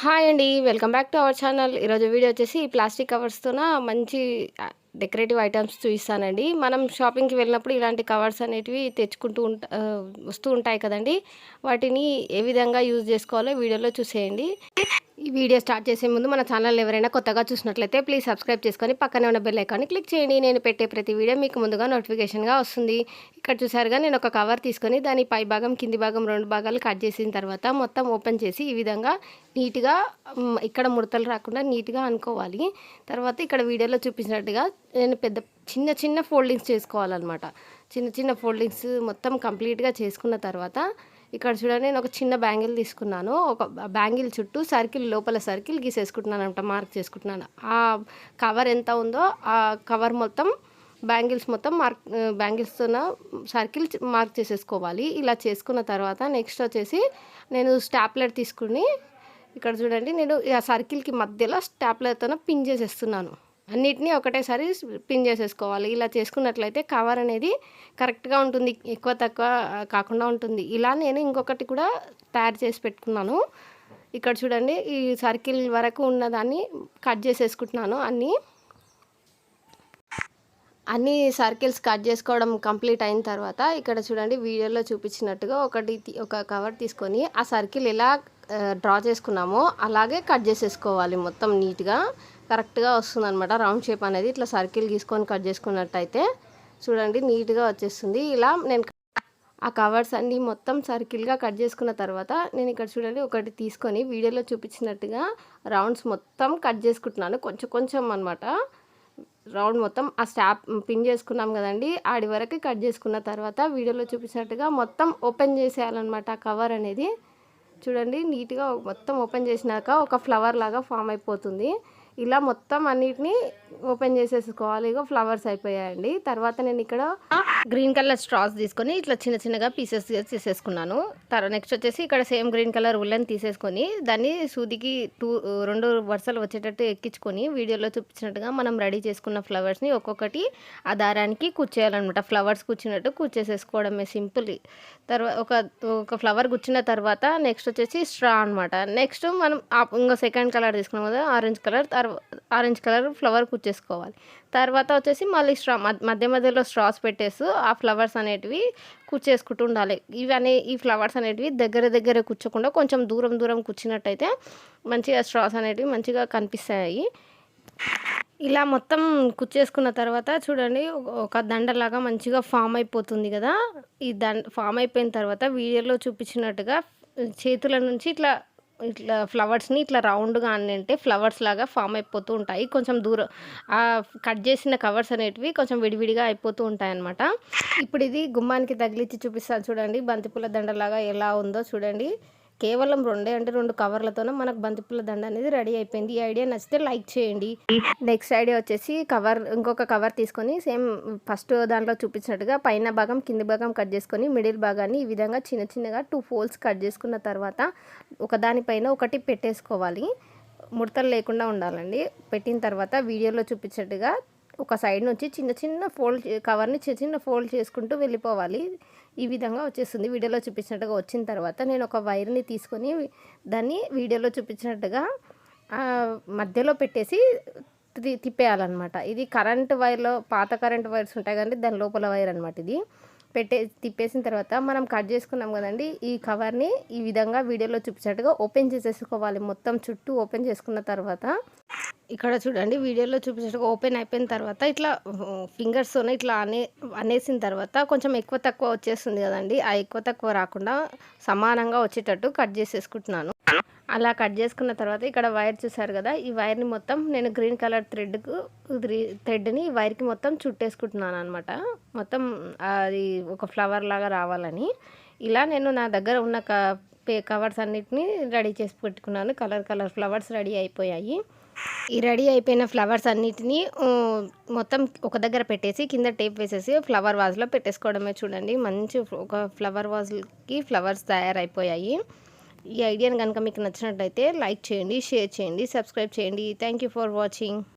Hi అండి welcome back to our channel. ఈరోజు video వచ్చేసి ప్లాస్టిక్ కవర్స్తోన మంచి డెకరేటివ్ ఐటమ్స్ చూపిస్తానండి. మనం షాపింగ్కి వెళ్ళినప్పుడు ఇలాంటి కవర్స్ అనేటివి తెచ్చుకుంటూ ఉంటా వస్తూ ఉంటాయి కదండి. వాటిని ఏ విధంగా యూజ్ చేసుకోవాలో వీడియోలో చూసేయండి. ఈ వీడియో స్టార్ట్ చేసే ముందు మన ఛానల్ ఎవరైనా కొత్తగా చూసినట్లయితే ప్లీజ్ సబ్స్క్రైబ్ చేసుకొని పక్కనే ఉన్న బెల్ ఐకాన్ని క్లిక్ చేయండి. నేను పెట్టే ప్రతి వీడియో మీకు ముందుగా నోటిఫికేషన్గా వస్తుంది. ఇక్కడ చూసారుగా నేను ఒక కవర్ తీసుకొని దాని పై భాగం కింది భాగం రెండు భాగాలు కట్ చేసిన తర్వాత మొత్తం ఓపెన్ చేసి ఈ విధంగా నీట్గా ఇక్కడ ముడతలు రాకుండా నీట్గా అనుకోవాలి. తర్వాత ఇక్కడ వీడియోలో చూపించినట్టుగా నేను పెద్ద చిన్న చిన్న ఫోల్డింగ్స్ చేసుకోవాలన్నమాట. చిన్న చిన్న ఫోల్డింగ్స్ మొత్తం కంప్లీట్గా చేసుకున్న తర్వాత ఇక్కడ చూడండి నేను ఒక చిన్న బ్యాంగిల్ తీసుకున్నాను. ఒక బ్యాంగిల్ చుట్టూ సర్కిల్ లోపల సర్కిల్ గీసేసుకుంటున్నాను అనమాట మార్క్ చేసుకుంటున్నాను. ఆ కవర్ ఎంత ఉందో ఆ కవర్ మొత్తం బ్యాంగిల్స్ మొత్తం మార్క్ బ్యాంగిల్స్తో సర్కిల్ మార్క్ చేసేసుకోవాలి. ఇలా చేసుకున్న తర్వాత నెక్స్ట్ వచ్చేసి నేను స్టాప్లర్ తీసుకుని ఇక్కడ చూడండి నేను ఆ సర్కిల్కి మధ్యలో స్టాప్లర్తో పిన్ చేసేస్తున్నాను. అన్నిటినీ ఒకటేసారి పిన్ చేసేసుకోవాలి. ఇలా చేసుకున్నట్లయితే కవర్ అనేది కరెక్ట్గా ఉంటుంది. ఎక్కువ తక్కువ కాకుండా ఉంటుంది. ఇలా నేను ఇంకొకటి కూడా తయారు చేసి పెట్టుకున్నాను. ఇక్కడ చూడండి ఈ సర్కిల్ వరకు ఉన్నదాన్ని కట్ చేసేసుకుంటున్నాను అన్నీ. అన్ని సర్కిల్స్ కట్ చేసుకోవడం కంప్లీట్ అయిన తర్వాత ఇక్కడ చూడండి వీడియోలో చూపించినట్టుగా ఒకటి ఒక కవర్ తీసుకొని ఆ సర్కిల్ ఎలా డ్రా చేసుకున్నామో అలాగే కట్ చేసేసుకోవాలి మొత్తం నీట్గా. కరెక్ట్గా వస్తుంది అనమాట రౌండ్ షేప్ అనేది ఇట్లా సర్కిల్ గీసుకొని కట్ చేసుకున్నట్టయితే చూడండి నీట్గా వచ్చేస్తుంది. ఇలా నేను ఆ కవర్స్ అన్నీ మొత్తం సర్కిల్గా కట్ చేసుకున్న తర్వాత నేను ఇక్కడ చూడండి ఒకటి తీసుకొని వీడియోలో చూపించినట్టుగా రౌండ్స్ మొత్తం కట్ చేసుకుంటున్నాను. కొంచెం కొంచెం అనమాట రౌండ్ మొత్తం ఆ స్టాప్ పిన్ చేసుకున్నాం కదండి. ఆడి వరకు కట్ చేసుకున్న తర్వాత వీడియోలో చూపించినట్టుగా మొత్తం ఓపెన్ చేసేయాలన్నమాట ఆ కవర్ అనేది. చూడండి నీట్గా మొత్తం ఓపెన్ చేసినాక ఒక ఫ్లవర్ లాగా ఫామ్ అయిపోతుంది. ఇలా మొత్తం అన్నిటిని ఓపెన్ చేసేసుకోవాలి. ఇగో ఫ్లవర్స్ అయిపోయాయండి. తర్వాత నేను ఇక్కడ గ్రీన్ కలర్ స్ట్రాస్ తీసుకొని ఇట్లా చిన్న చిన్నగా పీసెస్ చేసేసుకున్నాను తర్వాత నెక్స్ట్ వచ్చేసి ఇక్కడ సేమ్ గ్రీన్ కలర్ ఉల్లని తీసేసుకొని దాన్ని సూదికి టూ రెండు వరుసలు వచ్చేటట్టు ఎక్కించుకొని వీడియోలో చూపించినట్టుగా మనం రెడీ చేసుకున్న ఫ్లవర్స్ని ఒక్కొక్కటి ఆ దారానికి కూర్చేయాలన్నమాట. ఫ్లవర్స్ కూర్చున్నట్టు కూర్చేసేసుకోవడమే సింపుల్. తర్వాత ఒక ఒక ఫ్లవర్ కూర్చున్న తర్వాత నెక్స్ట్ వచ్చేసి స్ట్రా అనమాట నెక్స్ట్ మనం ఇంకా ఇంకో సెకండ్ కలర్ తీసుకున్నాం కదా orange colour. Orange colour flower కుచ్చేసుకోవాలి తర్వాత వచ్చేసి మళ్ళీ స్ట్రా మధ్య మధ్య మధ్యలో స్ట్రాస్ పెట్టేసి ఆ ఫ్లవర్స్ అనేటివి కుచ్చేసుకుంటూ ఉండాలి. ఇవన్నీ ఈ ఫ్లవర్స్ అనేటివి దగ్గర దగ్గర కూర్చోకుండా కొంచెం దూరం దూరం కూర్చున్నట్టయితే మంచిగా స్ట్రాస్ అనేటివి మంచిగా కనిపిస్తాయి. ఇలా మొత్తం కుచ్చేసుకున్న తర్వాత చూడండి ఒక- ఒక దండలాగా మంచిగా ఫామ్ అయిపోతుంది కదా. ఈ దండ ఫామ్ అయిపోయిన తర్వాత వీడియోలో చూపించినట్టుగా చేతుల నుంచి ఇట్లా ఇట్లా ఫ్లవర్స్ని ఇట్లా రౌండ్గా అంటే ఫ్లవర్స్ లాగా ఫామ్ అయిపోతూ ఉంటాయి. కొంచెం దూరం కట్ చేసిన కవర్స్ అనేటివి కొంచెం విడివిడిగా అయిపోతూ ఉంటాయి అన్నమాట ఇప్పుడు ఇది గుమ్మానికి తగిలించి చూపిస్తాను. చూడండి బంతిపూల దండలాగా ఎలా ఉందో చూడండి. కేవలం రెండే అంటే రెండు కవర్లతోనే మనకు బంతిపూల దండ అనేది రెడీ అయిపోయింది. ఈ ఐడియా నచ్చితే లైక్ చేయండి. నెక్స్ట్ ఐడియా వచ్చేసి కవర్ ఇంకొక కవర్ తీసుకొని సేమ్ ఫస్ట్ దాంట్లో చూపించినట్టుగా పైన భాగం కింది భాగం కట్ చేసుకొని మిడిల్ భాగాన్ని ఈ విధంగా చిన్న చిన్నగా టూ ఫోల్డ్స్ కట్ చేసుకున్న తర్వాత ఒకదానిపైన ఒకటి పెట్టేసుకోవాలి. ముడతలు లేకుండా ఉండాలండి. పెట్టిన తర్వాత వీడియోలో చూపించినట్టుగా ఒక సైడ్ నుంచి చిన్న చిన్న ఫోల్డ్ కవర్ని చిన్న చిన్న ఫోల్డ్ చేసుకుంటూ వెళ్ళిపోవాలి. ఈ విధంగా వచ్చేస్తుంది. వీడియోలో చూపించినట్టుగా వచ్చిన తర్వాత నేను ఒక వైర్ని తీసుకొని దాన్ని వీడియోలో చూపించినట్టుగా మధ్యలో పెట్టేసి తి- తిప్పేయాలన్నమాట. ఇది కరెంట్ వైర్లో పాత కరెంట్ వైర్స్ ఉంటాయి కదండి దాని లోపల వైర్ అనమాట ఇది. పెట్టే తిప్పేసిన తర్వాత మనం కట్ చేసుకున్నాం కదండి ఈ కవర్ని ఈ విధంగా వీడియోలో చూపించినట్టుగా ఓపెన్ చేసేసుకోవాలి. మొత్తం చుట్టూ ఓపెన్ చేసుకున్న తర్వాత ఇక్కడ చూడండి వీడియోలో చూపించినట్టుగా ఓపెన్ అయిపోయిన తర్వాత ఇట్లా ఫింగర్స్తోనే ఇట్లా అనే అనేసిన తర్వాత కొంచెం ఎక్కువ తక్కువ వచ్చేస్తుంది కదండి. ఆ ఎక్కువ తక్కువ రాకుండా సమానంగా వచ్చేటట్టు కట్ చేసేసుకుంటున్నాను. అలా కట్ చేసుకున్న తర్వాత ఇక్కడ వైర్ చూసారు కదా ఈ వైర్ని మొత్తం నేను గ్రీన్ కలర్ థ్రెడ్కు థ్రెడ్ని ఈ వైర్కి మొత్తం చుట్టేసుకుంటున్నాను అనమాట మొత్తం అది ఒక ఫ్లవర్ లాగా రావాలని. ఇలా నేను నా దగ్గర ఉన్న క పే కవర్స్ అన్నిటిని రెడీ చేసి పెట్టుకున్నాను. కలర్ కలర్ ఫ్లవర్స్ రెడీ అయిపోయాయి. ఈ రెడీ అయిపోయిన ఫ్లవర్స్ అన్నిటినీ మొత్తం ఒక దగ్గర పెట్టేసి కింద టేప్ వేసేసి ఫ్లవర్ వాజ్లో పెట్టేసుకోవడమే చూడండి. మంచి ఒక ఫ్లవర్ వాజ్కి ఫ్లవర్స్ తయారైపోయాయి. ఈ ఐడియాని కనుక మీకు నచ్చినట్లయితే లైక్ చేయండి షేర్ చేయండి సబ్స్క్రైబ్ చేయండి. Thank you for watching.